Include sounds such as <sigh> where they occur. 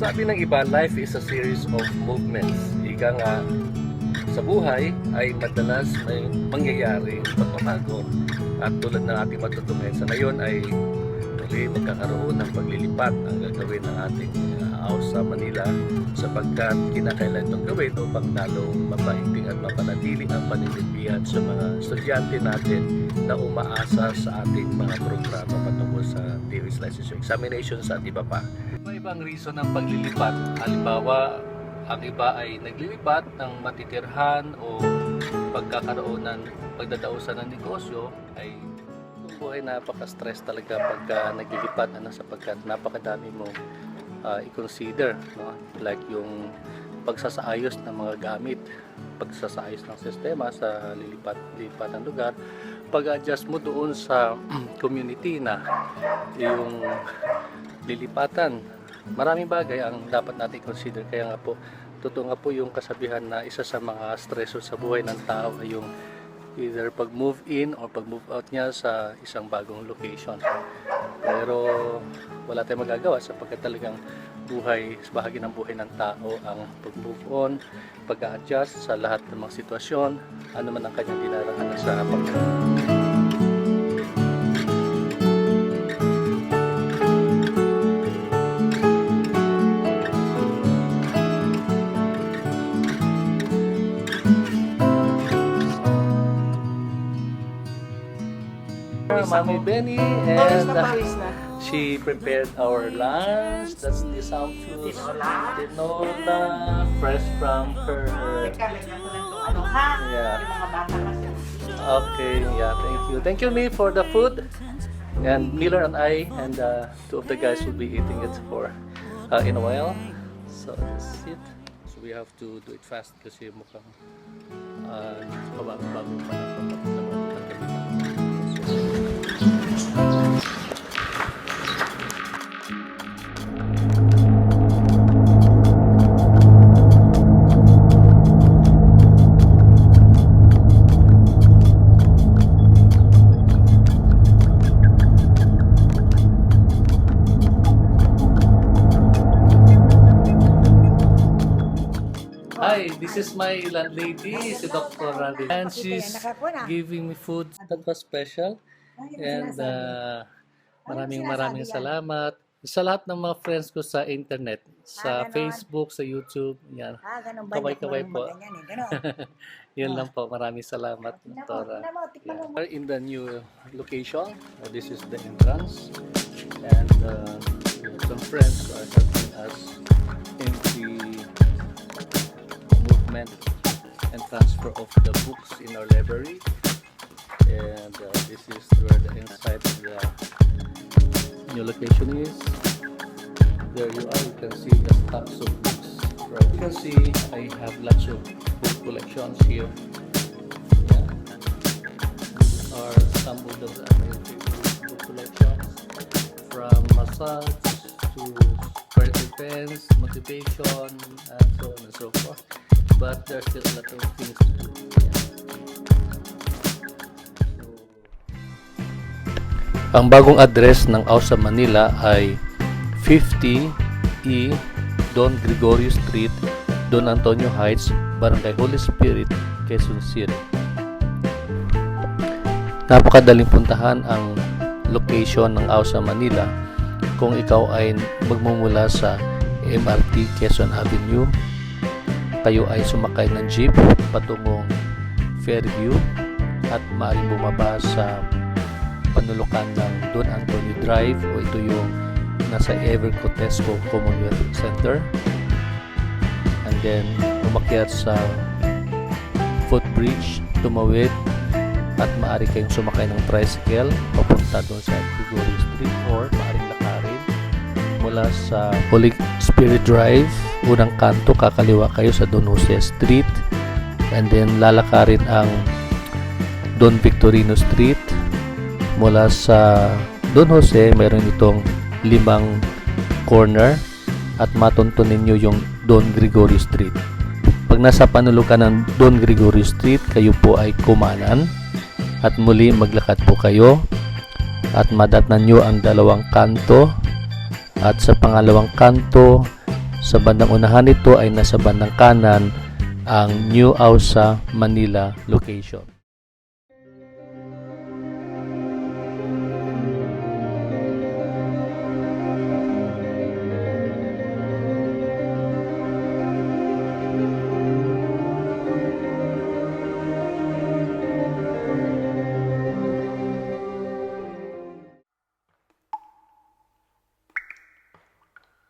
Sabi ng iba, life is a series of movements. Ika nga, sa buhay ay madalas may mangyayaring pagbabago. At tulad ng ating matutunan sa ngayon ay muli magkakaroon ng paglilipat ang gagawin ng ating uh, house sa Manila sapagkat kinakailan itong gawin upang lalong mapaigting at mapanatili ang panindibihan sa mga estudyante natin na umaasa sa ating mga programa patungkol sa theories, licensure examinations at iba pa. Iba-ibang reason ng paglilipat. Halimbawa, ang iba ay naglilipat ng matitirhan o pagkakaroon ng pagdadausan ng negosyo ay buhay napaka-stress talaga pagka naglilipat ano, sapagkat napakadami mo ah, i-consider no? like yung pagsasaayos ng mga gamit pagsasaayos ng sistema sa lilipat lilipat ng lugar pag-adjust mo doon sa <clears throat> community na yung lilipatan maraming bagay ang dapat natin consider kaya nga po totoo nga po yung kasabihan na isa sa mga stressor sa buhay ng tao ay yung either pag move in or pag move out niya sa isang bagong location. Pero wala tayong magagawa sapagkat talagang buhay, bahagi ng buhay ng tao ang pag-move on, pag-adjust sa lahat ng mga sitwasyon, ano man ang kanyang dinaranas sa pag Mami Benny and uh, she prepared our lunch. That's the samtus Tinola. tinola fresh from her ano ha? Yeah. Yung mga bata kasi. Okay, yeah, thank you. Thank you, me, for the food. And Miller and I and uh, two of the guys will be eating it for uh, in a while. So that's it. So we have to do it fast kasi mukhang uh, bago-bago pa Hi, this is my landlady, si Dr. Randy. And she's giving me food that was special. And uh, maraming maraming salamat sa lahat ng mga friends ko sa internet, sa Ah, ganon. Facebook, sa YouTube, yan. Ah, ganun ba? Kaway-kaway po. ganyan eh, ganun. <laughs> Yun lang po. Maraming salamat, Dr. Yeah. We're in the new location. Uh, this is the entrance. And uh, some friends are helping us in the movement and transfer of the books in our library. And uh, this is where the inside of the new location is. There you are. You can see the stacks of books. Right. You can see I have lots of book collections here. Yeah. Are some of the book collections from massage events, motivation, and so on and so forth. But there's still a lot of things to do. Yeah. Ang bagong address ng AUSA Manila ay 50 E Don Gregorio Street, Don Antonio Heights, Barangay Holy Spirit, Quezon City. Napakadaling puntahan ang location ng AUSA Manila kung ikaw ay magmumula sa MRT Quezon Avenue. Kayo ay sumakay ng jeep patungong Fairview at maaaring bumaba sa panulukan ng Don Antonio Drive o ito yung nasa Ever Cotesco Commonwealth Center and then umakyat sa footbridge tumawid at maaari kayong sumakay ng tricycle papunta doon sa Gregory Street or mula sa Holy Spirit Drive. Unang kanto kakaliwa kayo sa Don Jose Street. And then lalakarin ang Don Victorino Street. Mula sa Don Jose mayroon itong limang corner at matunto ninyo yung Don Gregorio Street. Pag nasa panulukan ng Don Gregorio Street kayo po ay kumanan. At muli maglakad po kayo. At madatnan nyo ang dalawang kanto at sa pangalawang kanto Sa bandang unahan nito ay nasa bandang kanan ang New Ausa Manila location.